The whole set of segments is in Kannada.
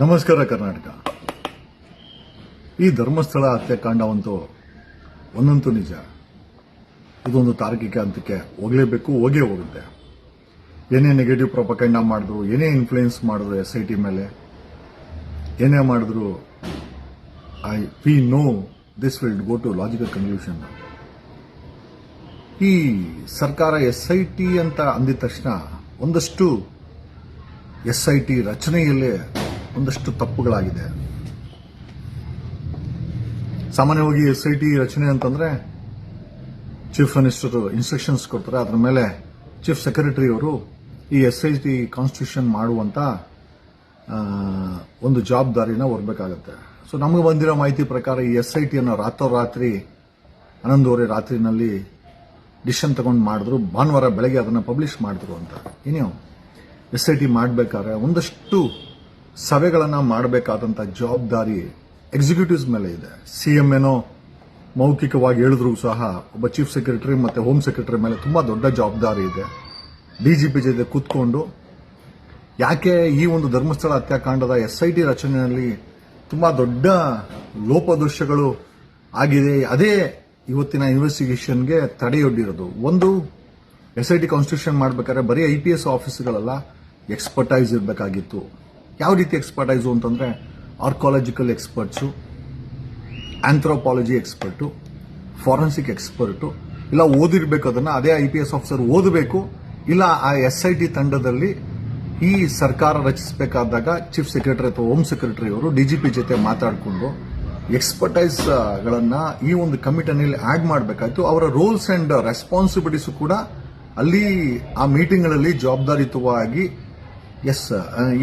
ನಮಸ್ಕಾರ ಕರ್ನಾಟಕ. ಈ ಧರ್ಮಸ್ಥಳ ಹತ್ಯಾಕಾಂಡವಂತೂ ಒಂದಂತೂ ನಿಜ. ಇದೊಂದು ತಾರ್ಕಿಕ ಹಂತಕ್ಕೆ ಹೋಗಲೇಬೇಕು, ಹೋಗೇ ಹೋಗುತ್ತೆ. ಏನೇ ನೆಗೆಟಿವ್ ಪ್ರೊಪಕಂಡ ಮಾಡಿದ್ರು, ಏನೇ ಇನ್ಫ್ಲೂಯೆನ್ಸ್ ಮಾಡಿದ್ರು ಎಸ್ ಐ ಟಿ ಮೇಲೆ, ಏನೇ ಮಾಡಿದ್ರು I we know this will go to logical conclusion ಈ ಸರ್ಕಾರ ಎಸ್ ಐ ಟಿ ಅಂತ ಅಂದಿದ ತಕ್ಷಣ ಒಂದಷ್ಟು ಎಸ್ ಐ ಟಿ ರಚನೆಯಲ್ಲೇ ಒಂದಷ್ಟು ತಪ್ಪುಗಳಾಗಿದೆ. ಸಾಮಾನ್ಯವಾಗಿ ಎಸ್ ಐ ಟಿ ರಚನೆ ಅಂತಂದ್ರೆ ಚೀಫ್ ಮಿನಿಸ್ಟರ್ ಇನ್ಸ್ಟ್ರಕ್ಷನ್ಸ್ ಕೊಡ್ತಾರೆ. ಅದರ ಮೇಲೆ ಚೀಫ್ ಸೆಕ್ರೆಟರಿ ಅವರು ಈ ಎಸ್ ಐ ಟಿ ಕಾನ್ಸ್ಟಿಟ್ಯೂಷನ್ ಮಾಡುವಂತ ಒಂದು ಜವಾಬ್ದಾರಿನ ಹೊರಬೇಕಾಗತ್ತೆ. ಸೊ ನಮಗೆ ಬಂದಿರೋ ಮಾಹಿತಿ ಪ್ರಕಾರ ಈ ಎಸ್ ಐ ಟಿಯನ್ನು ರಾತ್ರೋರಾತ್ರಿ, ಹನ್ನೊಂದುವರೆ ರಾತ್ರಿನಲ್ಲಿ ಡಿಸಿಷನ್ ತಗೊಂಡು ಮಾಡಿದ್ರು. ಭಾನುವಾರ ಬೆಳಗ್ಗೆ ಅದನ್ನು ಪಬ್ಲಿಷ್ ಮಾಡಿದ್ರು ಅಂತ. ಇನ್ನೇನು ಎಸ್ ಐ ಟಿ ಮಾಡಬೇಕಾದ್ರೆ ಒಂದಷ್ಟು ಸಭೆಗಳನ್ನು ಮಾಡಬೇಕಾದಂಥ ಜವಾಬ್ದಾರಿ ಎಕ್ಸಿಕ್ಯೂಟಿವ್ಸ್ ಮೇಲೆ ಇದೆ. ಸಿ ಎಂ ಏನೋ ಮೌಖಿಕವಾಗಿ ಹೇಳಿದ್ರು ಸಹ ಒಬ್ಬ ಚೀಫ್ ಸೆಕ್ರೆಟರಿ ಮತ್ತೆ ಹೋಮ್ ಸೆಕ್ರೆಟರಿ ಮೇಲೆ ತುಂಬಾ ದೊಡ್ಡ ಜವಾಬ್ದಾರಿ ಇದೆ. ಡಿಜಿಪಿ ಜೊತೆ ಕೂತ್ಕೊಂಡು ಯಾಕೆ ಈ ಒಂದು ಧರ್ಮಸ್ಥಳ ಹತ್ಯಾಕಾಂಡದ ಎಸ್ ಐ ಟಿ ರಚನೆಯಲ್ಲಿ ತುಂಬಾ ದೊಡ್ಡ ಲೋಪದೋಷಗಳು ಆಗಿದೆ. ಅದೇ ಇವತ್ತಿನ ಇನ್ವೆಸ್ಟಿಗೇಷನ್ಗೆ ತಡೆಯೊಡ್ಡಿರೋದು. ಒಂದು ಎಸ್ ಐ ಟಿ ಕಾನ್ಸ್ಟಿಟ್ಯೂಷನ್ ಮಾಡಬೇಕಾದ್ರೆ ಬರೀ ಐ ಪಿ ಎಸ್ ಆಫೀಸ್ಗಳಲ್ಲ ಎಕ್ಸ್ಪರ್ಟೈಸ್ ಇರಬೇಕಾಗಿತ್ತು. ಯಾವ ರೀತಿ ಎಕ್ಸ್ಪರ್ಟೈಸು ಅಂತಂದರೆ archaeological experts anthropology expert forensic expert ಇಲ್ಲ ಓದಿರ್ಬೇಕು ಅದನ್ನ, ಅದೇ ಐ ಪಿ ಎಸ್ ಆಫೀಸರ್ ಓದಬೇಕು, ಇಲ್ಲ ಆ ಎಸ್ ಐ ಟಿ ತಂಡದಲ್ಲಿ ಈ ಸರ್ಕಾರ ರಚಿಸಬೇಕಾದಾಗ ಚೀಫ್ ಸೆಕ್ರೆಟರಿ ಅಥವಾ ಹೋಮ್ ಸೆಕ್ರೆಟರಿ ಅವರು ಡಿಜಿಪಿ ಜೊತೆ ಮಾತಾಡಿಕೊಂಡು ಎಕ್ಸ್ಪರ್ಟೈಸ್ಗಳನ್ನು ಈ ಒಂದು ಕಮಿಟಿನಲ್ಲಿ ಆಡ್ ಮಾಡಬೇಕಾಯ್ತು. ಅವರ ರೋಲ್ಸ್ ಅಂಡ್ ರೆಸ್ಪಾನ್ಸಿಬಿಲಿಟೀಸ್ ಕೂಡ ಅಲ್ಲಿ ಆ ಮೀಟಿಂಗ್ಗಳಲ್ಲಿ ಜವಾಬ್ದಾರಿಯುತವಾಗಿ ಎಸ್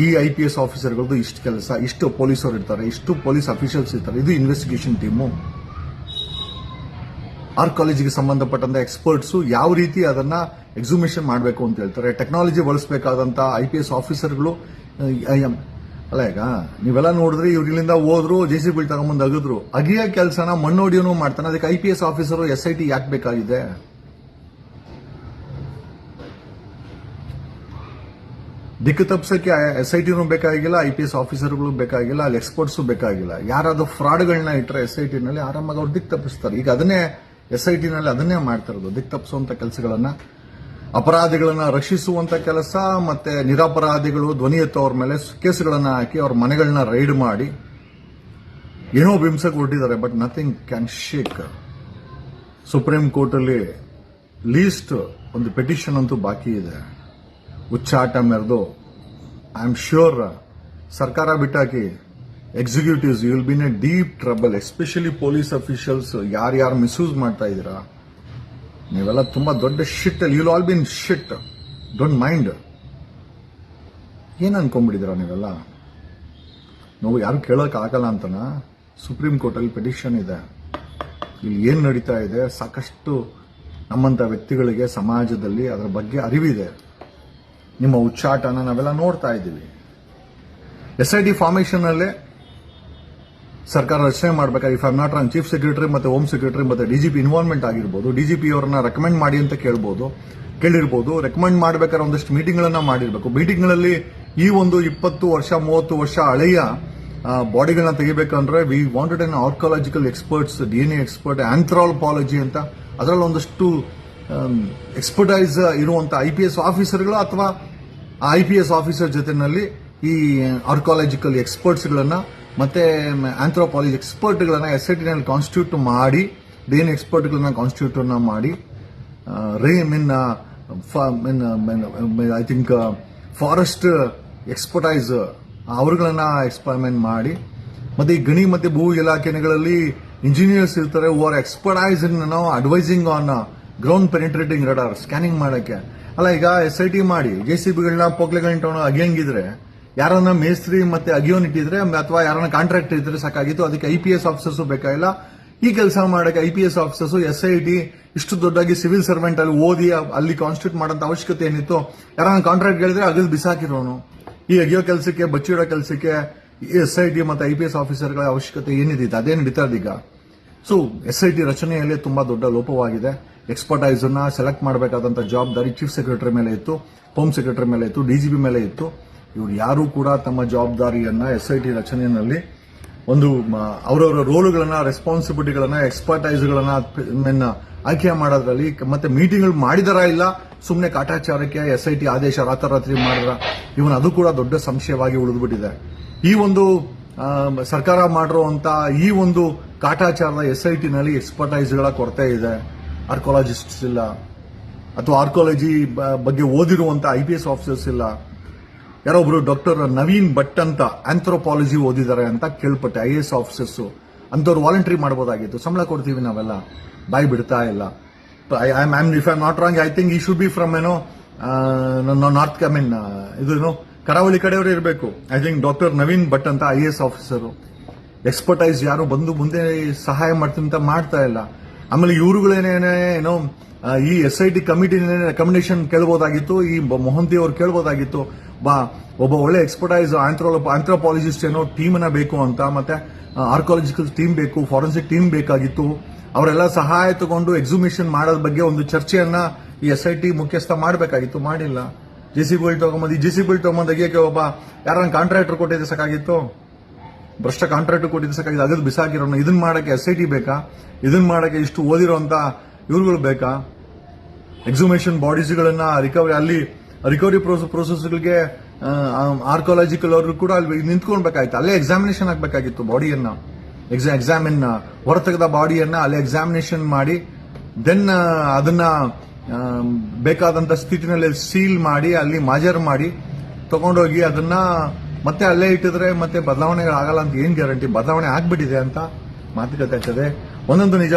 ಈ ಐ ಪಿ ಎಸ್ ಆಫೀಸರ್ಗಳದ್ದು ಇಷ್ಟು ಕೆಲಸ, ಇಷ್ಟು ಪೊಲೀಸರು ಇರ್ತಾರೆ, ಇಷ್ಟು ಪೊಲೀಸ್ ಅಫಿಷಿಯಲ್ಸ್ ಇರ್ತಾರೆ. ಇದು ಇನ್ವೆಸ್ಟಿಗೇಷನ್ ಟೀಮು ಆರ್ ಕಾಲೇಜಿಗೆ ಸಂಬಂಧಪಟ್ಟಂತ ಎಕ್ಸ್ಪರ್ಟ್ಸು ಯಾವ ರೀತಿ ಅದನ್ನ ಎಕ್ಸಿಮಿಷನ್ ಮಾಡಬೇಕು ಅಂತ ಹೇಳ್ತಾರೆ. ಟೆಕ್ನಾಲಜಿ ಬಳಸಬೇಕಾದಂತ ಐ ಪಿ ಎಸ್ ಆಫೀಸರ್ಗಳು ಅಲ್ಲ ಈಗ ನೀವೆಲ್ಲ ನೋಡಿದ್ರೆ ಇವ್ರು ಇಲ್ಲಿಂದ ಹೋದ್ರು ಜೆ ಸಿ ಬಿಲ್ ತಗೊಂಬಂದು ಅಗಿದ್ರು. ಅಗಿಯ ಕೆಲಸನ ಮಣ್ಣೋಡಿಯೋನು ಮಾಡ್ತಾನೆ. ಅದಕ್ಕೆ I P S officer S I T ಯಾಕೆ ಬೇಕಾಗಿದೆ? ದಿಕ್ಕು ತಪ್ಪಿಸಕ್ಕೆ ಎಸ್ ಐ ಟಿನೂ ಬೇಕಾಗಿಲ್ಲ, ಐ ಪಿ ಎಸ್ ಆಫೀಸರ್ಗಳು ಬೇಕಾಗಿಲ್ಲ, ಅಲ್ಲಿ ಎಕ್ಸ್ಪರ್ಟ್ಸು ಬೇಕಾಗಿಲ್ಲ. ಯಾರಾದರೂ ಫ್ರಾಡ್ಗಳನ್ನ ಇಟ್ಟರೆ ಎಸ್ ಐ ಟಿನಲ್ಲಿ ಆರಾಮಾಗಿ ಅವ್ರು ದಿಕ್ಕು ತಪ್ಪಿಸ್ತಾರೆ ಈಗ ಅದನ್ನೇ ಎಸ್ ಐ ಟಿನಲ್ಲಿ ಅದನ್ನೇ ಮಾಡ್ತಾ ಇರೋದು ದಿಕ್ಕು ತಪ್ಪಿಸುವಂಥ ಕೆಲಸಗಳನ್ನು. ಅಪರಾಧಿಗಳನ್ನು ರಕ್ಷಿಸುವಂಥ ಕೆಲಸ ಮತ್ತು ನಿರಪರಾಧಿಗಳು ಧ್ವನಿ ಎತ್ತವ್ರ ಮೇಲೆ ಕೇಸ್ಗಳನ್ನು ಹಾಕಿ ಅವ್ರ ಮನೆಗಳನ್ನ ರೈಡ್ ಮಾಡಿ. ಏನೋ ಬಿಂಸಕ್ಕೆ ಕೊಟ್ಟಿದ್ದಾರೆ but nothing can shake supreme ಕೋರ್ಟಲ್ಲಿ ಲೀಸ್ಟ್ ಒಂದು ಪೆಟಿಷನ್ ಅಂತೂ ಬಾಕಿ ಇದೆ. ಉಚ್ಚಾಟ ಮೆರೆದು ಐ ಆಮ್ ಶ್ಯೂರ್ ಸರ್ಕಾರ ಬಿಟ್ಟಾಕಿ executives you will be in a deep trouble especially police officials ಯಾರು ಮಿಸ್ಯೂಸ್ ಮಾಡ್ತಾ ಇದ್ದೀರಾ? ನೀವೆಲ್ಲ ತುಂಬ ದೊಡ್ಡ ಶಿಟ್ ಅಲ್ಲಿ you all be in shit don't mind ಏನು ಅನ್ಕೊಂಡ್ಬಿಟ್ಟಿದ್ದೀರಾ ನೀವೆಲ್ಲ? ನಾವು ಯಾರು ಕೇಳೋಕ್ಕಾಗಲ್ಲ ಅಂತನ? ಸುಪ್ರೀಂ ಕೋರ್ಟಲ್ಲಿ ಪೆಟಿಷನ್ ಇದೆ. ಇಲ್ಲಿ ಏನು ನಡೀತಾ ಇದೆ? ಸಾಕಷ್ಟು ನಮ್ಮಂಥ ವ್ಯಕ್ತಿಗಳಿಗೆ, ಸಮಾಜದಲ್ಲಿ ಅದರ ಬಗ್ಗೆ ಅರಿವಿದೆ. ನಿಮ್ಮ ಉಚ್ಚಾಟನ ನಾವೆಲ್ಲ ನೋಡ್ತಾ ಇದ್ದೀವಿ. ಎಸ್ ಐ ಡಿ ಫಾರ್ಮೇಶನ್ ಅಲ್ಲೇ ಸರ್ಕಾರ ರಚನೆ ಮಾಡಬೇಕಾಗಿ if I'm not wrong chief secretary ಮತ್ತೆ ಹೋಮ್ ಸೆಕ್ರೆಟರಿ ಮತ್ತೆ ಡಿಜಿಪಿ ಇನ್ವಾಲ್ವ್ಮೆಂಟ್ ಆಗಿರ್ಬೋದು ಡಿಜಿಪಿ ಅವರನ್ನ ರೆಕಮೆಂಡ್ ಮಾಡಿ ಅಂತ ಕೇಳ್ಬೋದು, ಕೇಳಿರ್ಬೋದು ರೆಕಮೆಂಡ್ ಮಾಡಬೇಕಾದ್ರೆ ಒಂದಷ್ಟು ಮೀಟಿಂಗ್ಗಳನ್ನು ಮಾಡಿರಬೇಕು. ಮೀಟಿಂಗ್ಗಳಲ್ಲಿ ಈ ಒಂದು ಇಪ್ಪತ್ತು ವರ್ಷ, ಮೂವತ್ತು ವರ್ಷ ಹಳೆಯ ಬಾಡಿಗಳನ್ನ ತೆಗಿಬೇಕಂದ್ರೆ we wanted an archaeological experts D N A expert anthropology ಅಂತ, ಅದರಲ್ಲಿ ಒಂದಷ್ಟು ಎಕ್ಸ್ಪರ್ಟೈಸ್ ಇರುವಂಥ ಐ ಪಿ ಎಸ್ ಆಫೀಸರ್ಗಳು ಅಥವಾ ಐ ಪಿ ಎಸ್ ಆಫೀಸರ್ ಜೊತೆನಲ್ಲಿ ಈ ಆರ್ಕಾಲಜಿಕಲ್ ಎಕ್ಸ್ಪರ್ಟ್ಸ್ಗಳನ್ನು ಮತ್ತೆ ಆಂಥ್ರೋಪಾಲಜಿ ಎಕ್ಸ್ಪರ್ಟ್ಗಳನ್ನು ಟಿನಲ್ಲಿ ಕಾನ್ಸ್ಟಿಟ್ಯೂಟ್ ಮಾಡಿ ಡೇನ್ ಎಕ್ಸ್ಪರ್ಟ್ಗಳನ್ನ ಕಾನ್ಸ್ಟಿಟ್ಯೂಟ್ ಮಾಡಿ ರೇ mean I think forest expertise ಅವರುಗಳನ್ನ experiment ಮಾಡಿ, ಮತ್ತೆ ಈ ಗಣಿ ಮತ್ತೆ ಭೂ ಇಲಾಖೆಗಳಲ್ಲಿ ಇಂಜಿನಿಯರ್ಸ್ ಇರ್ತಾರೆ ಹೂ ಆರ್ ಎಕ್ಸ್ಪರ್ಟೈಸ್ ಇನ್ ನಾವು advising on ground penetrating radar scanning ಮಾಡಕ್ಕೆ. ಅಲ್ಲ, ಈಗ ಎಸ್ ಐ ಟಿ ಮಾಡಿ ಜೆ ಸಿ ಬಿಗಳನ್ನ ಪೊಕ್ಲೆಗಳನ್ನ ಅಗಿಯಂಗಿದ್ರೆ, ಯಾರನ್ನ ಮೇಸ್ತ್ರಿ ಮತ್ತೆ ಅಗಿಯೋನ್ ಇಟ್ಟಿದ್ರೆ, ಅಥವಾ ಯಾರನ್ನ ಕಾಂಟ್ರಾಕ್ಟ್ ಇದ್ರೆ ಸಾಕಾಗಿತ್ತು, ಅದಕ್ಕೆ ಐ ಪಿ ಎಸ್ ಆಫೀಸರ್ಸ್ ಬೇಕಾಗಿಲ್ಲ. ಈ ಕೆಲಸ ಮಾಡಕ್ಕೆ I P S officers S I T ಇಷ್ಟು ದೊಡ್ಡಾಗಿ ಸಿವಿಲ್ ಸರ್ವೆಂಟ್ ಅಲ್ಲಿ ಓದಿ, ಅಲ್ಲಿ ಕಾನ್ಸ್ಟಿಟ್ಯೂಟ್ ಮಾಡೋಂಥ ಅವಶ್ಯಕತೆ ಏನಿತ್ತು, ಯಾರನ್ನ ಕಾಂಟ್ರಾಕ್ಟ್ ಹೇಳಿದ್ರೆ ಅಗದ್ ಬಿಸಾಕಿರೋನು. ಈ ಅಗಿಯೋ ಕೆಲಸಕ್ಕೆ, ಬಚ್ಚಿಡೋ ಕೆಲಸಕ್ಕೆ ಎಸ್ ಐ ಟಿ ಮತ್ತೆ ಐ ಪಿ ಎಸ್ ಆಫೀಸರ್ಗಳ ಅವಶ್ಯಕತೆ ಏನಿದೆ, ಅದೇನು ನಡೀತಾ ಈಗ. ಸೊ ಎಸ್ ಐ ಟಿ ರಚನೆಯಲ್ಲಿ ತುಂಬಾ ದೊಡ್ಡ ಲೋಪವಾಗಿದೆ. ಎಕ್ಸ್ಪರ್ಟೈಸ್ ಅನ್ನ ಸೆಲೆಕ್ಟ್ ಮಾಡಬೇಕಾದಂತ ಜವಾಬ್ದಾರಿ ಚೀಫ್ ಸೆಕ್ರೆಟರಿ ಮೇಲೆ ಇತ್ತು ಹೋಮ್ ಸೆಕ್ರೆಟರಿ ಮೇಲೆ ಇತ್ತು ಡಿಜಿಪಿ ಮೇಲೆ ಇತ್ತು. ಇವರು ಯಾರು ಕೂಡ ತಮ್ಮ ಜವಾಬ್ದಾರಿಯನ್ನ ಎಸ್ ಐ ಟಿ ರಚನೆಯಲ್ಲಿ ಒಂದು ಅವರವರ ರೋಲುಗಳನ್ನು ರೆಸ್ಪಾನ್ಸಿಬಿಲಿಟಿಗಳನ್ನ ಎಕ್ಸ್ಪರ್ಟೈಸ್ಗಳನ್ನು ಗಳನ್ನ ಆಯ್ಕೆ ಮಾಡೋದ್ರಲ್ಲಿ ಮತ್ತೆ ಮೀಟಿಂಗ್ಗಳು ಮಾಡಿದಾರ ಇಲ್ಲ ಸುಮ್ಮನೆ ಕಾಟಾಚಾರಕ್ಕೆ ಎಸ್ ಐ ಟಿ ಆದೇಶ ರಾತ್ರಿ ಮಾಡಿದ್ರ, ಇವನ್ ಅದು ಕೂಡ ದೊಡ್ಡ ಸಂಶಯವಾಗಿ ಉಳಿದ್ಬಿಟ್ಟಿದೆ. ಈ ಒಂದು ಸರ್ಕಾರ ಮಾಡಿರುವಂತ ಈ ಒಂದು ಕಾಟಾಚಾರದ ಎಸ್ ಐ ಟಿನಲ್ಲಿ ಎಕ್ಸ್ಪರ್ಟೈಸ್ಗಳ ಕೊರತೆ ಇದೆ. ಆರ್ಕೋಲಾಜಿಸ್ಟ್ಸ್ ಇಲ್ಲ, ಅಥವಾ ಆರ್ಕೋಲಜಿ ಬಗ್ಗೆ ಓದಿರುವಂತ ಐ ಪಿ ಎಸ್ ಆಫೀಸರ್ಸ್ ಇಲ್ಲ. ಯಾರೋ ಒಬ್ರು ಡಾಕ್ಟರ್ ನವೀನ್ ಭಟ್ ಅಂತ ಆಂಥ್ರೋಪಾಲಜಿ ಓದಿದ್ದಾರೆ ಅಂತ ಕೇಳ್ಪಟ್ಟೆ ಐ ಎಸ್ ಆಫೀಸರ್ಸ್ ಅಂಥವ್ರು ವಾಲಂಟ್ರಿ ಮಾಡ್ಬೋದಾಗಿತ್ತು. ಸಂಬಳ ಕೊಡ್ತೀವಿ ನಾವೆಲ್ಲ. ಬಾಯಿ ಬಿಡ್ತಾ ಇಲ್ಲ. If I not wrong I think ಈ ಶುಡ್ ಬಿ ಫ್ರಮ್ ಏನೋ ನಾರ್ತ್ ಐ ಮೀನ್ ಇದು ಕರಾವಳಿ ಕಡೆಯವರು ಇರಬೇಕು. I think doctor Naveen Bhat ಅಂತ ಐ ಎಸ್ ಆಫೀಸರು ಎಕ್ಸ್ಪರ್ಟೈಸ್ ಯಾರು ಬಂದು ಮುಂದೆ ಸಹಾಯ ಮಾಡ್ತೀನಿ ಅಂತ ಮಾಡ್ತಾ ಇಲ್ಲ. ಆಮೇಲೆ ಇವರುಗಳೇನೇನೆ ಏನೋ ಈ S I T committee recommendation ಕೇಳ್ಬೋದಾಗಿತ್ತು, ಈ ಮೊಹಂತಿ ಅವ್ರು ಕೇಳ್ಬೋದಾಗಿತ್ತು, ಬಾ, ಒಬ್ಬ ಒಳ್ಳೆ ಎಕ್ಸ್ಪರ್ಟೈಸ್ ಆಂಥ್ರೋಲ ಆಂಥ್ರೋಪಾಲಜಿಸ್ಟ್ ಏನೋ ಟೀಮನ್ನ ಬೇಕು ಅಂತ, ಮತ್ತೆ ಆರ್ಕಾಲಜಿಕಲ್ ಟೀಮ್ ಬೇಕು ಫಾರೆನ್ಸಿಕ್ ಟೀಮ್ ಬೇಕಾಗಿತ್ತು, ಅವರೆಲ್ಲ ಸಹಾಯ ತಗೊಂಡು ಎಕ್ಸಿಮಿಷನ್ ಮಾಡೋದ್ರ ಬಗ್ಗೆ ಒಂದು ಚರ್ಚೆಯನ್ನ ಈ ಎಸ್ ಐ ಟಿ ಮುಖ್ಯಸ್ಥ ಮಾಡಬೇಕಾಗಿತ್ತು, ಮಾಡಿಲ್ಲ. ಜೆ ಸಿ ಬಿಲ್ ತಗೊಂಬಂದು ಜೆ ಸಿ ಬಿಲ್ ತಗೊಂಬಂದು ಒಬ್ಬ ಯಾರನ್ನ ಕಾಂಟ್ರಾಕ್ಟರ್ ಕೊಟ್ಟಿದ್ದೆ ಸಾಕಾಗಿತ್ತು? ಭ್ರಷ್ಟ ಕಾಂಟ್ರಾಕ್ಟ್ ಕೊಟ್ಟಿದ್ದು ಸಾಕಾಗಿದೆ ಅಗದು ಬಿಸಾಕಿರೋಣ ಇದನ್ನ ಮಾಡಕ್ಕೆ ಎಸ್ ಐ ಟಿ ಬೇಕಾ? ಇದನ್ನ ಮಾಡಕ್ಕೆ ಇಷ್ಟು ಓದಿರೋಂತ ಇವ್ರುಗಳು ಬೇಕಾ? ಎಕ್ಸುಮೇಷನ್ ಬಾಡೀಸ್ಗಳನ್ನ ರಿಕವರಿ ಅಲ್ಲಿ ರಿಕವರಿ ಪ್ರೋಸೆಸ್ಗಳಿಗೆ ಆರ್ಕಾಲಜಿಕಲ್ ಅವರು ಕೂಡ ಅಲ್ಲಿ ನಿಂತ್ಕೊಳ್ಬೇಕಾಯ್ತು. ಅಲ್ಲೇ ಎಕ್ಸಾಮಿನೇಷನ್ ಆಗಬೇಕಾಗಿತ್ತು ಬಾಡಿಯನ್ನ ಎಕ್ಸಾಮಿನ್ ಹೊರತೆಗೆದ ಬಾಡಿಯನ್ನ ಅಲ್ಲೇ ಎಕ್ಸಾಮಿನೇಷನ್ ಮಾಡಿ ದೆನ್ ಅದನ್ನ ಬೇಕಾದಂಥ ಸ್ಥಿತಿನಲ್ಲಿ ಸೀಲ್ ಮಾಡಿ, ಅಲ್ಲಿ ಮಾಜರ್ ಮಾಡಿ, ತಗೊಂಡೋಗಿ ಅದನ್ನ ಮತ್ತೆ ಅಲ್ಲೇ ಇಟ್ಟಿದ್ರೆ ಮತ್ತೆ ಬದಲಾವಣೆಗಳಾಗಲ್ಲ ಅಂತ ಏನ್ ಗ್ಯಾರಂಟಿ ಬದಲಾವಣೆ ಆಗ್ಬಿಟ್ಟಿದೆ ಅಂತ ಮಾತುಕತೆ ಆಗ್ತದೆ. ಒಂದೊಂದು ನಿಜ